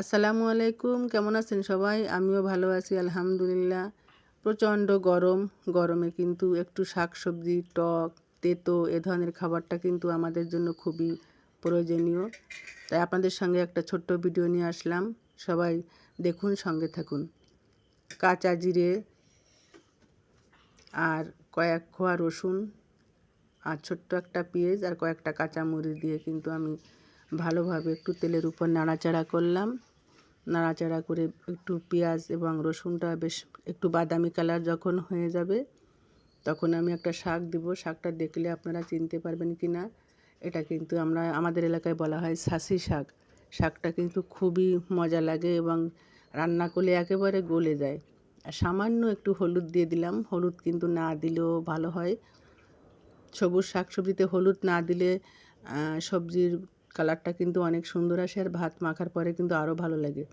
আসসালামু আলাইকুম, কেমন আছেন সবাই? আমিও ভালো আছি, আলহামদুলিল্লাহ। প্রচণ্ড গরম। গরমে কিন্তু একটু শাক সবজি টক, তেতো এ ধরনের খাবারটা কিন্তু আমাদের জন্য খুবই প্রয়োজনীয়। তাই আপনাদের সঙ্গে একটা ছোট্ট ভিডিও নিয়ে আসলাম। সবাই দেখুন, সঙ্গে থাকুন। কাঁচা জিরে আর কয়েক খোয়া রসুন আর ছোট্ট একটা পেঁয়াজ আর কয়েকটা কাঁচা মরিচ দিয়ে কিন্তু আমি ভালোভাবে একটু তেলের উপর নাড়াচাড়া করলাম। নাড়াচাড়া করে একটু পেঁয়াজ এবং রসুনটা বেশ একটু বাদামি কালার যখন হয়ে যাবে, তখন আমি একটা শাক দিব। শাকটা দেখলে আপনারা চিনতে পারবেন কি না, এটা কিন্তু আমরা, আমাদের এলাকায় বলা হয় সাসি শাক। শাকটা কিন্তু খুবই মজা লাগে এবং রান্না করলে একেবারে গলে যায়। আর সামান্য একটু হলুদ দিয়ে দিলাম। হলুদ কিন্তু না দিলেও ভালো হয়। সবুজ শাক সবজিতে হলুদ না দিলে সবজির কালারটা কিন্তু অনেক সুন্দর আসে আর ভাত মাখার পরে কিন্তু আরও ভালো লাগে।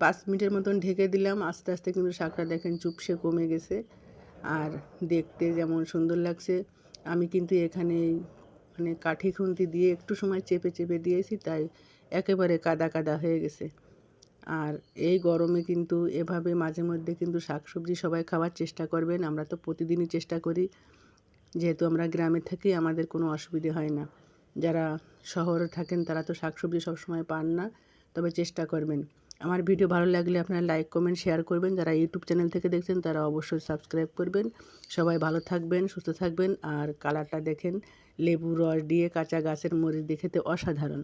পাঁচ মিনিটের মতন ঢেকে দিলাম, আস্তে আস্তে কিন্তু শাকটা দেখেন চুপসে কমে গেছে। আর দেখতে যেমন সুন্দর লাগছে, আমি কিন্তু এখানে মানে কাঠি খুন্তি দিয়ে একটু সময় চেপে চেপে দিয়েছি, তাই একেবারে কাদা কাদা হয়ে গেছে। আর এই গরমে কিন্তু এভাবে মাঝে মধ্যে কিন্তু শাকসবজি সবাই খাওয়ার চেষ্টা করবেন, আমরা তো প্রতিদিনই চেষ্টা করি। যেহেতু আমরা গ্রামে থাকি, আমাদের কোনো অসুবিধে হয় না। যারা শহরে থাকেন তারা তো শাক সবজি সবসময় পান না, তবে চেষ্টা করবেন। আমার ভিডিও ভালো লাগলে আপনারা লাইক, কমেন্ট, শেয়ার করবেন। যারা ইউটিউব চ্যানেল থেকে দেখছেন তারা অবশ্যই সাবস্ক্রাইব করবেন। সবাই ভালো থাকবেন, সুস্থ থাকবেন। আর কালারটা দেখেন, লেবু রস দিয়ে কাঁচা গাছের মরিচ দেখেতে অসাধারণ।